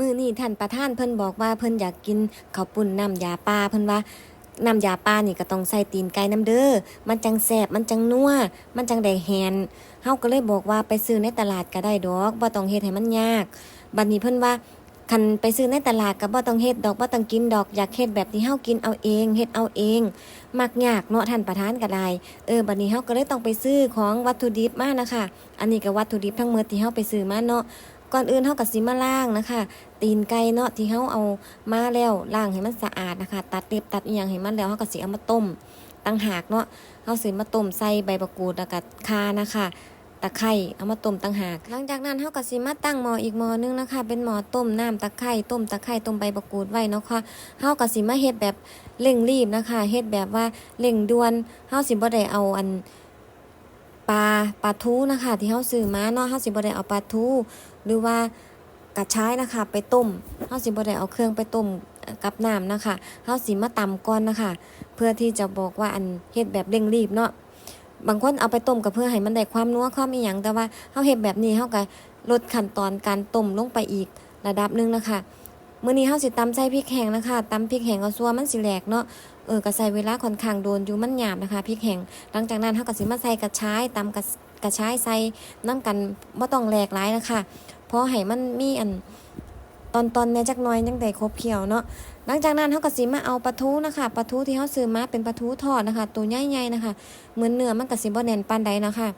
มือนี้ท่านประธานเพิ่นบอกว่าเพิ่นอยากกินข้าวปุ้นน้ำยาปลาเพิ่นว่าน้ำยาปลานี่ก็ต้องใส่ตีนไก่น้ำเด้อ มันจังแซ่บมันจังนัว มันจังได้แฮนเฮาก็เลยบอกว่าไปซื้อในตลาดก็ได้ดอกบ่ต้องเฮ็ดให้มันยาก บัดนี้เพิ่นว่าคันไปซื้อในตลาดก็บ่ต้องเฮ็ดดอกบ่ต้องกินดอกอยากเฮ็ดแบบที่เฮากินเอาเองเฮ็ดเอาเอง มักยากเนาะท่านประธานก็ได้เออบัดนี้เฮาก็เลยต้องไปซื้อของวัตถุดิบมานะคะ อันนี้ก็วัตถุดิบทั้งหมดที่เฮาไปซื้อมาเนาะ ก่อนอื่นเฮาก็สิมาล้างนะคะ ตีนไก่เนาะที่เฮาเอามาแล้วล้างให้มันสะอาดนะคะ ตัดเล็บตัดอีหยังให้มันแล้วเฮาก็สิเอามาต้มตั้งหากเนาะเฮาสิมาต้มใส่ใบมะกูดแล้วก็ข่านะคะตะไคร้เอามาต้มตั้งหาก หลังจากนั้นเฮาก็สิมาตั้งหม้ออีกหม้อนึงนะคะ เป็นหม้อต้มน้ำตะไคร้ต้มตะไคร้ต้มใบมะกูดไว้เนาะค่ะเฮาก็สิมาเฮ็ดแบบเร่งรีบนะคะเฮ็ดแบบว่าเร่งด่วนเฮาสิบ่ได้เอาอัน ปลาปลาทูนะคะที่เฮาซื้อมาเนาะเฮาสิบ่ได้เอาปลาทูหรือว่ากระชายนะคะ ไปต้มเฮาสิบ่ได้เอาเครื่องไปต้มกับน้ำนะคะเฮาสิมาตำก่อนนะคะ เพื่อที่จะบอกว่าอันเฮ็ดแบบเร่งรีบเนาะบางคนเอาไปต้มก็เพื่อให้มันได้ความนัวความอีหยังแต่ว่าเฮาเฮ็ดแบบนี้เฮาก็ลดขั้นตอนการต้มลงไปอีกระดับหนึงนะคะ มื้อนี้เฮาสิตำใส่พริกแห้งนะคะตำพริกแห้งเอาซัวมันสิแหลกเนาะเออก็ใส่เวลาค่อนข้างโดนอยู่มันหยาบนะคะพริกแห้งหลังจากนั้นเฮาก็สิมาใส่กระชายตำกระกระชายใส่น้ำกันบ่ต้องแหลกหลายนะคะเพราะให้มันมีอันตอนตอนๆแหน่จักน่อยจังได้ครบเคียวเนาะหลังจากนั้นเฮาก็สิมาเอาปลาทูนะคะปลาทูที่เฮาซื้อมาเป็นปลาทูทอดนะคะ ตัวใหญ่ๆนะคะเหมือนเนื้อมันก็สิบ่แน่นปานใดนะคะ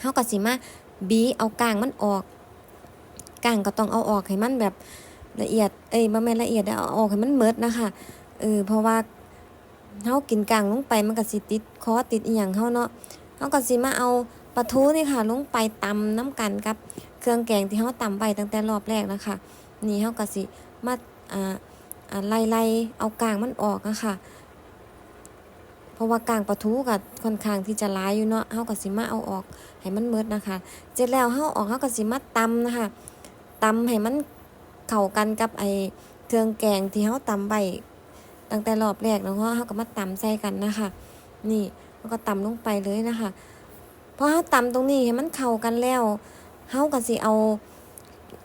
เฮาก็สิมาบีเอากางมันออกกางก็ต้องเอาออกให้มันแบบ ละเอียด เอ้ยบ่แม่นละเอียดเอาออกให้มันเมิดนะคะ เออ เพราะว่าเฮากินกลางลงไปมันก็สิติดคอติดอีหยังเฮาเนาะเฮาก็สิมาเอาปลาทูนี่ค่ะ ลงไปตำน้ำกันกับเครื่องแกงที่เฮาตำไปตั้งแต่รอบแรกนะคะ นี่เฮาก็สิมาอ่าอ่าไล่ๆเอากลางมันออกนะคะเพราะว่ากลางปลาทูก็ค่อนข้างที่จะหลายอยู่เนาะเฮาก็สิมาเอาออกให้มันเมิดนะคะ เสร็จแล้วเฮาออกเฮาก็สิมาตำนะคะตำให้มัน เข้ากันกับไอเครื่องแกงที่เฮาตำไปตั้งแต่รอบแรกแล้วก็เขาก็มาตำใส่กันนะคะ นี่แล้วก็ตำลงไปเลยนะคะพอเขาตำตรงนี้ให้มันเข้ากันแล้วเขาก็สิเอา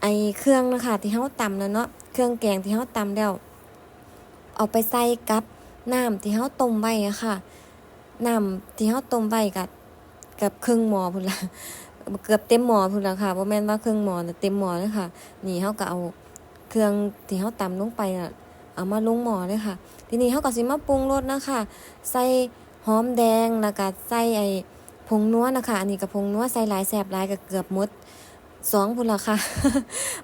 ไอเครื่องนะคะที่เขาตำแล้วเนาะเครื่องแกงที่เขาตำแล้ว เอาไปใส่กับน้ำที่เขาต้มไว้อะค่ะน้ำที่เขาต้มไว้กับกับครึ่งหม้อพุ่นละเกือบเต็มหม้อพุ่นละค่ะเพราะแม่นว่าครึ่งหม้อน่ะเต็มหม้อเลยค่ะ นี่เขาก็เอา เครื่องที่เขาตำลงไปน่ะเอามาลงหม้อเลยค่ะ ทีนี้เขาก็สิมาปรุงรสนะคะ ใส่หอมแดงแล้วก็ใส่ไอ้ผงนัวนะคะ อันนี้กับผงนัวใส่หลายแสบหลายก็เกือบหมดสองพุ่นละค่ะ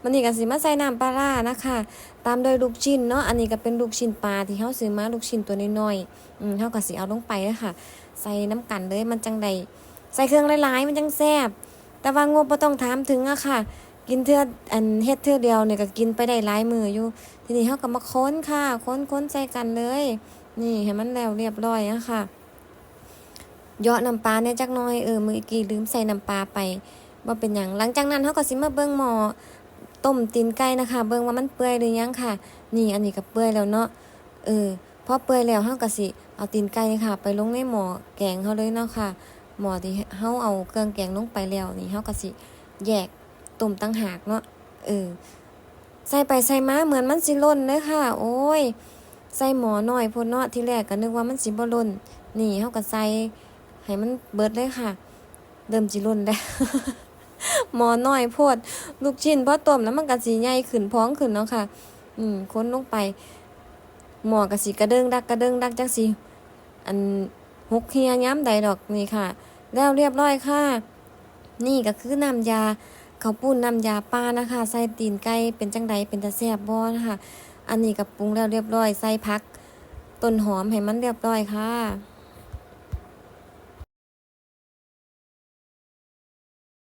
มันนี่ก็สิมาใส่น้ำปลาร้านะคะ ตามด้วยลูกชิ้นเนาะ อันนี้ก็เป็นลูกชิ้นปลาที่เขาซื้อมาลูกชิ้นตัวน้อยๆ อืมเขาก็สิเอาลงไปเลยค่ะใส่น้ำกันเลยมันจังใดใส่เครื่องหลายๆ มันจังแซ่บแต่ว่างบบ่ต้องถามถึงอะค่ะ กินเทื่ออันเฮ็ดเทื่อเดียวเนี่ยก็กินไปได้หลายมืออยู่ ทีนี้เขาก็มาค้นค่ะ ค้นค้นใส่กันเลย นี่ให้มันแล้วเรียบร้อยอะค่ะเยาะน้ำปลาเนี่ยจักน้อยเออมือกี้ลืมใส่น้ำปลาไปว่าเป็นอย่างหลังจากนั้นเขาก็สิมาเบิ้งหม้อต้มตีนไก่นะคะ เบิ้งว่ามันเปื่อยหรือยังค่ะ นี่อันนี้ก็เปื่อยแล้วเนาะเออพอเปื่อยแล้วเขาก็สิเอาตีนไก่นะค่ะ ไปลงในหม้อแกงเขาเลยเนาะค่ะหม้อที่เขาเอาเครื่องแกงลงไปแล้วนี่เขาก็สิแยก ต้มตั้งหากเนาะเออใส่ไปใส่มาเหมือนมันสิล่นเลยค่ะ โอ้ย ใส่หมอหน่อยพุ่นเนาะที่แรกก็นึกว่ามันสิบ่ล่น นี่เฮาก็ใส่ให้มันเบิดเลยค่ะ เริ่มสิล่นแล้วหมอน้อยโพด ลูกชิ้นพอต้มแล้วมันก็สิใหญ่ขึ้นพ้องขึ้นเนาะค่ะ อืมค้นลงไป หมอก็สิกระเด้งดักกระเด้งดักจังสิอันหกเฮียย้ำใดดอกนี่ค่ะ แล้วเรียบร้อยค่ะ นี่ก็คือน้ำยา ข้าวปุ้นน้ำยาป้านะคะใส่ตีนไก่เป็นจังไดเป็นตะแซ่บบ่นะคะอันนี้กับปรุงแล้วเรียบร้อยใส่พักต้นหอมให้มันเรียบร้อยค่ะ